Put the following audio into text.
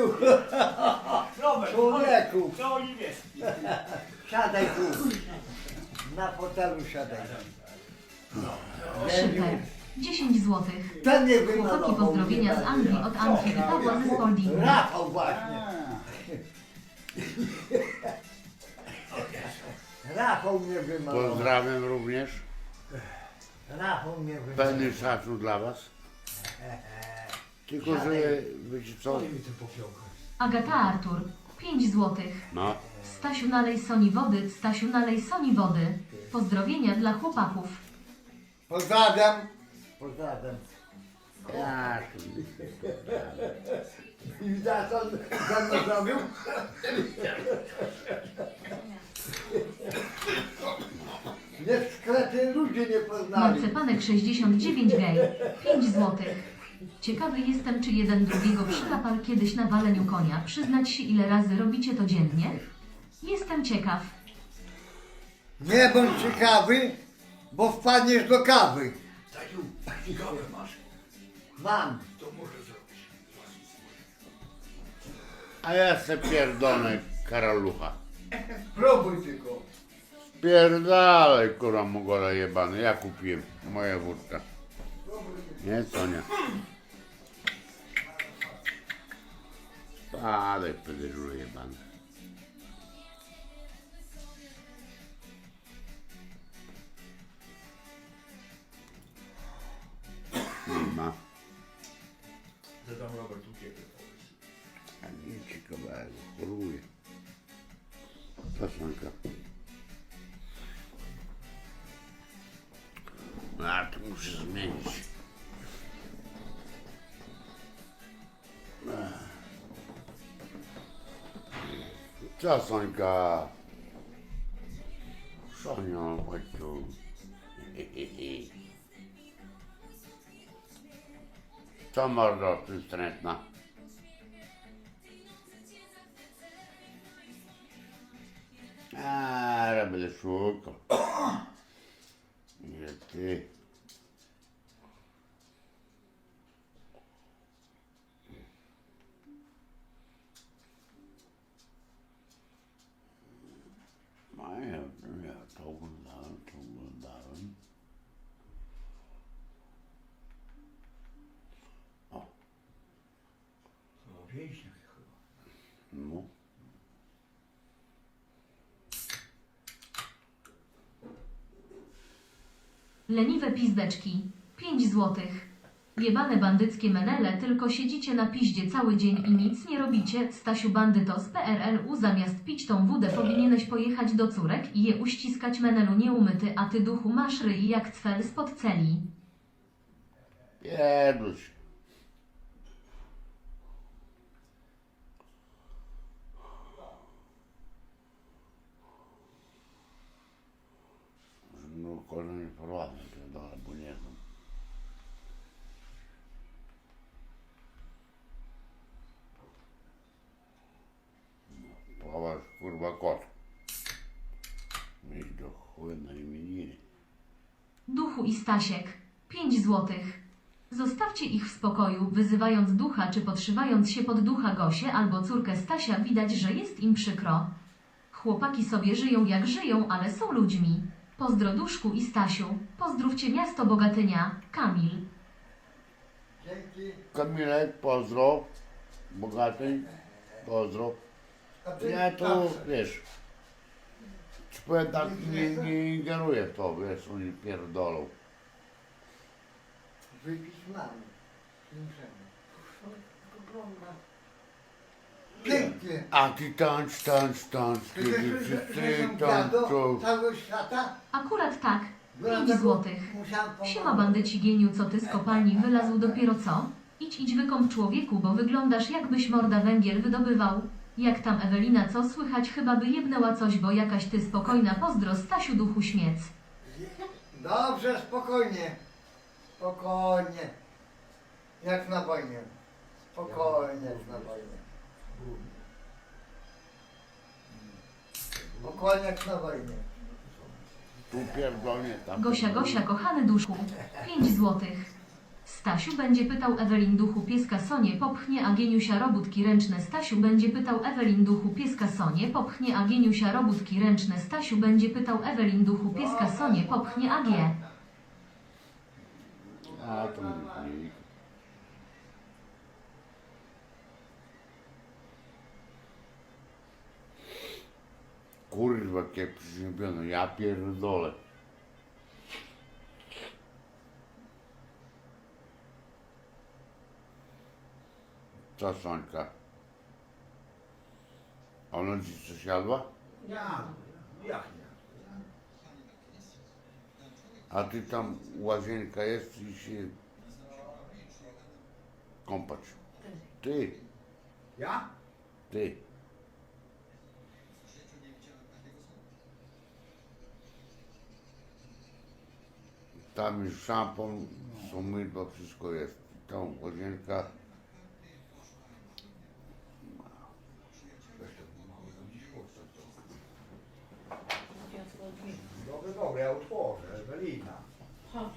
Aniu, Robert, człowieku, to niebieski. siadaj tu. Na fotelu siadaj. Szyper. 10 złotych. Ten nie Chłopaki pozdrowienia z Anglii od Anki i Pawła ze Spaldingu. Rafał właśnie. Rafał mnie wymalował. Pozdrawiam również. Rafał mnie wymalował. Pełny szacun dla Was. Tylko, że wiecie co? Agata Artur. 5 złotych. No, Stasiu nalej Soni wody, Stasiu nalej Soni wody. Pozdrowienia dla chłopaków. Pozdrawiam. Pozdrawiam. ja I za co za mną zrobił? Nie w sklepie ludzie nie poznali. Marcepanek 69 gej. 5 złotych. Ciekawy jestem, czy jeden drugiego przylapał kiedyś na waleniu konia. Przyznać się, ile razy robicie to dziennie? Jestem ciekaw. Nie bądź ciekawy, bo wpadniesz do kawy. Stasiu, ciekawe masz. Mam. To może zrobić. A ja se pierdolę karalucha. Próbuj tylko. Pierdalej, kurwa mogola jebany. Ja kupiłem moja wódka. Nie, co nie? Spadaj, pederzu jebany. Nie ma. Co tam Robert u ciebie powiedz. A nic ciekawego, choruje. Piosenka. No, A to muszę zmienić. Co Sońka? Sonio, chodź tu. Co mordo, ty strętna? A, ja będę szukał. Nie ty. A ja, ja to oglądałem, to oglądałem. Więźniak chyba. No. Leniwe pizdeczki. 5 złotych. Jebane bandyckie menele, tylko siedzicie na piździe cały dzień i nic nie robicie. Stasiu bandyto z PRL-u zamiast pić tą wódę powinieneś pojechać do córek i je uściskać menelu nieumyty, a ty duchu masz ryj jak cwel spod celi. Pierdol się. Nie prowadzę, pierdolę, bo nie znam. Poważ, kurwa, kot. Mieć do chuja na imieniny. Duchu i Stasiek. 5 złotych. Zostawcie ich w spokoju, wyzywając ducha czy podszywając się pod ducha Gosię albo córkę Stasia, widać, że jest im przykro. Chłopaki sobie żyją jak żyją, ale są ludźmi. Pozdro Duszku i Stasiu. Pozdrówcie miasto Bogatynia. Kamil. Dzięki. Kamilek, pozdro. Bogaty, pozdro. Ja tu, wiesz, ci powiem tak, nie, nie ingeruję w to, wiesz, oni pierdolą. Wypić mamy. Nie możemy. Pięknie. A ty tańcz, tańcz, tańcz, Ty kiedy że wszyscy gwiazdą tańczą. całego świata? Akurat tak. 5 złotych. musiałam. Siema bandyci geniu, co ty z kopalni wylazł dopiero co? Idź, idź wykąp człowieku, bo wyglądasz jakbyś morda węgiel wydobywał. Jak tam Ewelina, co słychać? Chyba by jebnęła coś, bo jakaś ty spokojna pozdro, Stasiu duchu śmiec. Dobrze, spokojnie. Spokojnie. Jak na wojnie. Spokojnie jak na wojnie. Spokojnie jak na wojnie. Tu pierdolnie tam. Gosia, Gosia, kochany duszku. 5 złotych. Stasiu będzie pytał Ewelin duchu pieska Sonie popchnie Agieniusia robótki ręczne Stasiu będzie pytał Ewelin duchu pieska Sonie popchnie Agieniusia robótki ręczne Stasiu będzie pytał Ewelin duchu pieska Sonie popchnie AG. A to nie. Kurwa, jak przyziębiony, ja pierdolę. Co Sońka? Ona ci coś jadła? Ja, jak nie? A ty tam łazienka jest i się kąpać. Ty, Ja? ty. Tam jest szampon, są mydło, wszystko jest. Tam łazienka. Dobry, dobry, ja utworzę, Ewelina.